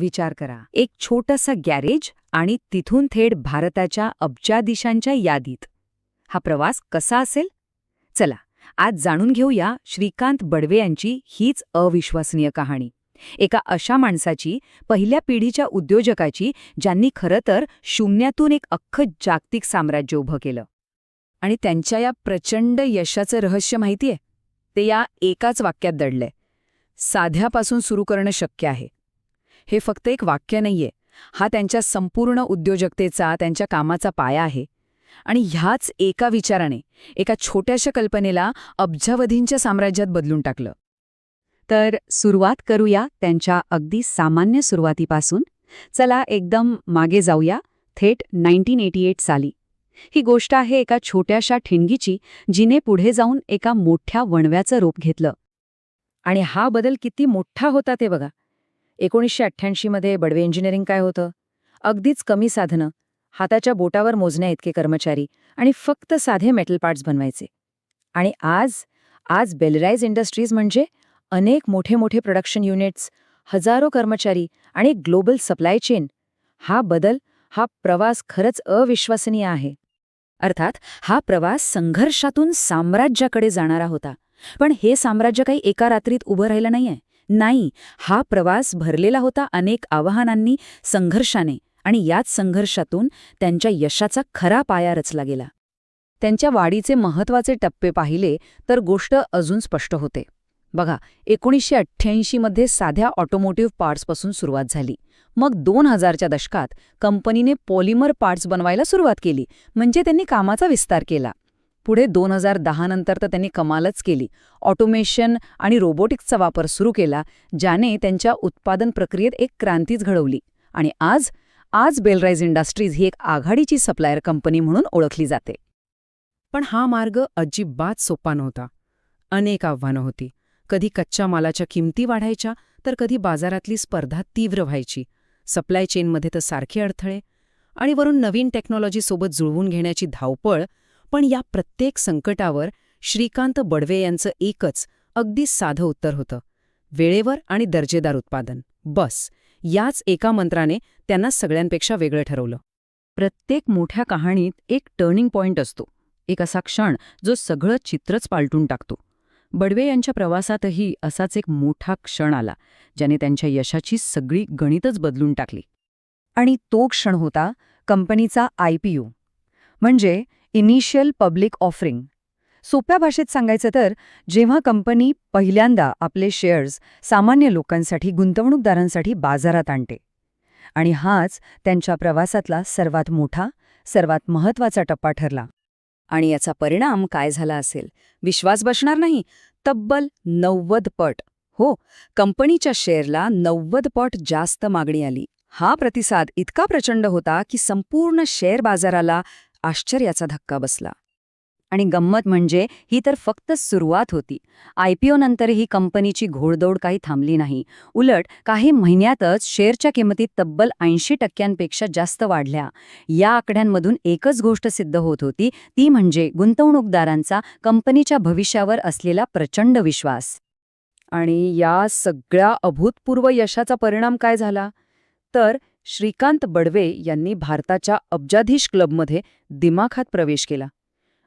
विचार करा. एक छोटंसं गॅरेज आणि तिथून थेट भारताच्या अब्जाधीशांच्या यादीत. हा प्रवास कसा असेल? चला आज जाणून घेऊया श्रीकांत बडवे यांची हीच अविश्वसनीय कहाणी. एका अशा माणसाची पहिल्या पिढीच्या उद्योजकाची ज्यांनी खरं तर शून्यातून एक अख्खं जागतिक साम्राज्य उभं केलं. आणि त्यांच्या या प्रचंड यशाचं रहस्य माहितीये? ते या एकाच वाक्यात दडलंय. साध्यापासून सुरू करणं शक्य आहे. हे फक्त एक वाक्य नाहीये. हा त्यांच्या संपूर्ण उद्योजकतेचा त्यांच्या कामाचा पाया आहे. आणि ह्याच एका विचाराने एका छोट्याशा कल्पनेला अब्जावधींच्या साम्राज्यात बदलून टाकलं. तर सुरुवात करूया त्यांच्या अगदी सामान्य सुरुवातीपासून. चला एकदम मागे जाऊया. थेट 1988 साली. ही गोष्ट आहे एका छोट्याशा ठिणगीची जिने पुढे जाऊन एका मोठ्या वणव्याचं रूप घेतलं. आणि हा बदल किती मोठा होता ते बघा. एकोणीसशे अठ्ठ्याऐंशीमध्ये बडवे इंजिनिअरिंग काय होतं? अगदीच कमी साधनं हाताच्या बोटावर मोजण्या इतके कर्मचारी आणि फक्त साधे मेटल पार्ट्स बनवायचे. आणि आज आज बेलराईज इंडस्ट्रीज म्हणजे अनेक मोठे मोठे प्रोडक्शन युनिट्स हजारो कर्मचारी आणि ग्लोबल सप्लाय चेन हा बदल हा प्रवास खरंच अविश्वसनीय आहे. अर्थात हा प्रवास संघर्षातून साम्राज्याकडे जाणारा होता. पण हे साम्राज्य काही एका रात्रीत उभं राहिलं नाहीये. नाही हा प्रवास भरलेला होता अनेक आव्हानांनी संघर्षाने आणि याच संघर्षातून त्यांच्या यशाचा खरा पाया रचला गेला. त्यांच्या वाढीचे महत्त्वाचे टप्पे पाहिले तर गोष्ट अजून स्पष्ट होते. बघा एकोणीसशे अठ्ठ्याऐंशीमध्ये साध्या ऑटोमोटिव्ह पार्ट्सपासून सुरुवात झाली. मग दोन हजारच्या दशकात कंपनीने पॉलिमर पार्ट्स बनवायला सुरुवात केली म्हणजे त्यांनी कामाचा विस्तार केला. पुढे दोन हजार दहा नंतर तर त्यांनी कमालच केली. ऑटोमेशन आणि रोबोटिक्सचा वापर सुरू केला ज्याने त्यांच्या उत्पादन प्रक्रियेत एक क्रांतीच घडवली. आणि आज आज बेलराईज इंडस्ट्रीज ही एक आघाडीची सप्लायर कंपनी म्हणून ओळखली जाते. पण हा मार्ग अजिबात सोपा नव्हता. अनेक आव्हानं होती. कधी कच्च्या मालाच्या किमती वाढायच्या तर कधी बाजारातली स्पर्धा तीव्र व्हायची. सप्लाय चेनमध्ये तर सारखे अडथळे. आणि वरून नवीन टेक्नॉलॉजीसोबत जुळवून घेण्याची धावपळ पण या प्रत्येक संकटावर श्रीकांत बडवे यांचं एकच अगदी साधं उत्तर होतं. वेळेवर आणि दर्जेदार उत्पादन. बस. याच एका मंत्राने त्यांना सगळ्यांपेक्षा वेगळं ठरवलं. प्रत्येक मोठ्या कहाणीत एक टर्निंग पॉइंट असतो. एक असा क्षण जो सगळं चित्रच पालटून टाकतो. बडवे यांच्या प्रवासातही असाच एक मोठा क्षण आला ज्याने त्यांच्या यशाची सगळी गणितच बदलून टाकली. आणि तो क्षण होता कंपनीचा आयपीओ म्हणजे इनिशियल पब्लिक ऑफरिंग. सोप्या भाषेत सांगायचं तर जेव्हा कंपनी पहिल्यांदा आपले शेअर्स सामान्य लोकांसाठी गुंतवणूकदारांसाठी बाजारात आणते. आणि हाच त्यांच्या प्रवासातला सर्वात मोठा सर्वात महत्त्वाचा टप्पा ठरला. आणि याचा परिणाम काय झाला असेल? विश्वास बसणार नाही? तब्बल नव्वद पट. हो कंपनीच्या शेअरला नव्वद पट जास्त मागणी आली. हा प्रतिसाद इतका प्रचंड होता की संपूर्ण शेअर बाजाराला आश्चर्याचा धक्का बसला. आणि गंमत म्हणजे ही तर फक्त सुरुवात होती. आयपीओ नंतरही कंपनीची घोडदौड काही थांबली नाही. उलट काही महिन्यातच शेअरच्या किंमतीत तब्बल ऐंशी टक्क्यांपेक्षा जास्त वाढल्या. या आकड्यांमधून एकच गोष्ट सिद्ध होत होती ती म्हणजे गुंतवणूकदारांचा कंपनीच्या भविष्यावर असलेला प्रचंड विश्वास. आणि या सगळ्या अभूतपूर्व यशाचा परिणाम काय झाला? तर श्रीकांत बडवे यांनी भारताच्या अब्जाधीश क्लबमध्ये दिमाखात प्रवेश केला.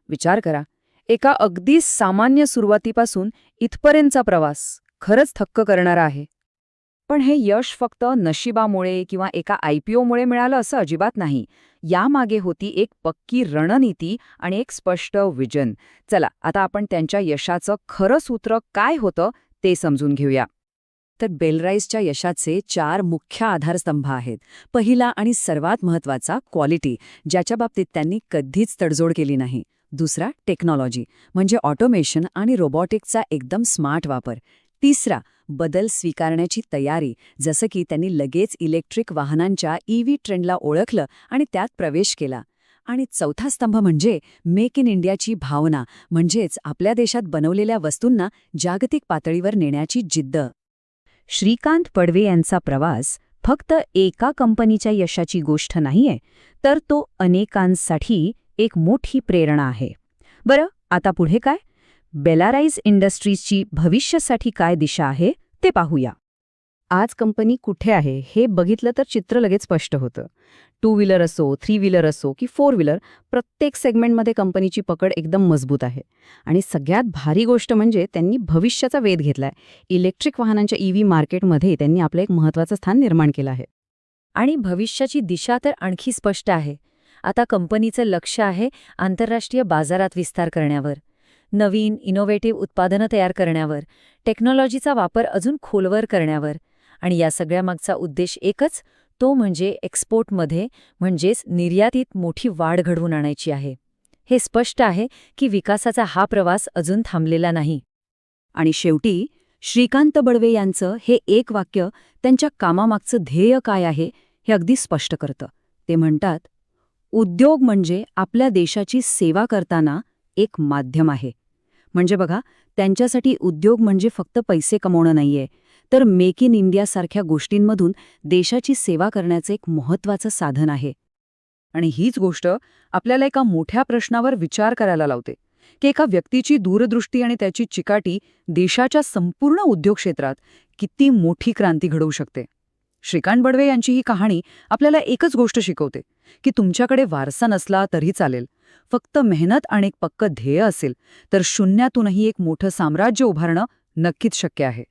विचार करा एका अगदी सामान्य सुरुवातीपासून इथपर्यंतचा प्रवास खरंच थक्क करणारा आहे. पण हे यश फक्त नशिबामुळे किंवा एका आयपीओमुळे मिळालं असं अजिबात नाही. यामागे होती एक पक्की रणनीती आणि एक स्पष्ट विजन. चला आता आपण त्यांच्या यशाचं खरं सूत्र काय होतं ते समजून घेऊया. तर बेलराईजच्या यशाचे चार मुख्य आधारस्तंभ आहेत. पहिला आणि सर्वात महत्त्वाचा क्वालिटी ज्याच्या बाबतीत त्यांनी कधीच तडजोड केली नाही. दुसरा टेक्नॉलॉजी म्हणजे ऑटोमेशन आणि रोबॉटिकचा एकदम स्मार्ट वापर. तिसरा बदल स्वीकारण्याची तयारी जसं की त्यांनी लगेच इलेक्ट्रिक वाहनांच्या ईव्ही ट्रेंडला ओळखलं आणि त्यात प्रवेश केला. आणि चौथा स्तंभ म्हणजे मेक इन इंडियाची भावना म्हणजेच आपल्या देशात बनवलेल्या वस्तूंना जागतिक पातळीवर नेण्याची जिद्द. श्रीकांत पडवे यांचा प्रवास फक्त एका कंपनीच्या यशाची गोष्ट नाहीये तर तो अनेकांसाठी एक मोठी प्रेरणा आहे. बरं आता पुढे काय? बेलाराईज इंडस्ट्रीजची भविष्यासाठी काय दिशा आहे ते पाहूया. आज कंपनी कुठे आहे हे बघितलं तर चित्र लगेच स्पष्ट होतं. टू व्हीलर असो थ्री व्हीलर असो की फोर व्हीलर प्रत्येक सेगमेंटमध्ये कंपनीची पकड एकदम मजबूत आहे. आणि सगळ्यात भारी गोष्ट म्हणजे त्यांनी भविष्याचा वेध घेतलाय. इलेक्ट्रिक वाहनांच्या ईव्ही मार्केटमध्ये त्यांनी आपलं एक महत्त्वाचं स्थान निर्माण केलं आहे. आणि भविष्याची दिशा तर आणखी स्पष्ट आहे. आता कंपनीचं लक्ष आहे आंतरराष्ट्रीय बाजारात विस्तार करण्यावर. नवीन इनोव्हेटिव्ह उत्पादनं तयार करण्यावर. टेक्नॉलॉजीचा वापर अजून खोलवर करण्यावर. आणि या सगळ्यामागचा उद्देश एकच तो म्हणजे एक्सपोर्टमध्ये म्हणजेच निर्यातीत मोठी वाढ घडवून आणायची आहे. हे स्पष्ट आहे की विकासाचा हा प्रवास अजून थांबलेला नाही. आणि शेवटी श्रीकांत बडवे यांचं हे एक वाक्य त्यांच्या कामामागचं ध्येय काय आहे हे अगदी स्पष्ट करतं. ते म्हणतात उद्योग म्हणजे आपल्या देशाची सेवा करताना एक माध्यम आहे. म्हणजे बघा त्यांच्यासाठी उद्योग म्हणजे फक्त पैसे कमवणं नाहीये. तर मेक इन इंडियासारख्या गोष्टींमधून देशाची सेवा करण्याचं एक महत्त्वाचं साधन आहे. आणि हीच गोष्ट आपल्याला एका मोठ्या प्रश्नावर विचार करायला लावते की एका व्यक्तीची दूरदृष्टी आणि त्याची चिकाटी देशाच्या संपूर्ण उद्योग क्षेत्रात किती मोठी क्रांती घडवू शकते. श्रीकांत बडवे यांची ही कहाणी आपल्याला एकच गोष्ट शिकवते की तुमच्याकडे वारसा नसला तरी चालेल फक्त मेहनत आणि एक पक्क ध्येय असेल तर शून्यातूनही एक मोठं साम्राज्य उभारणं नक्कीच शक्य आहे.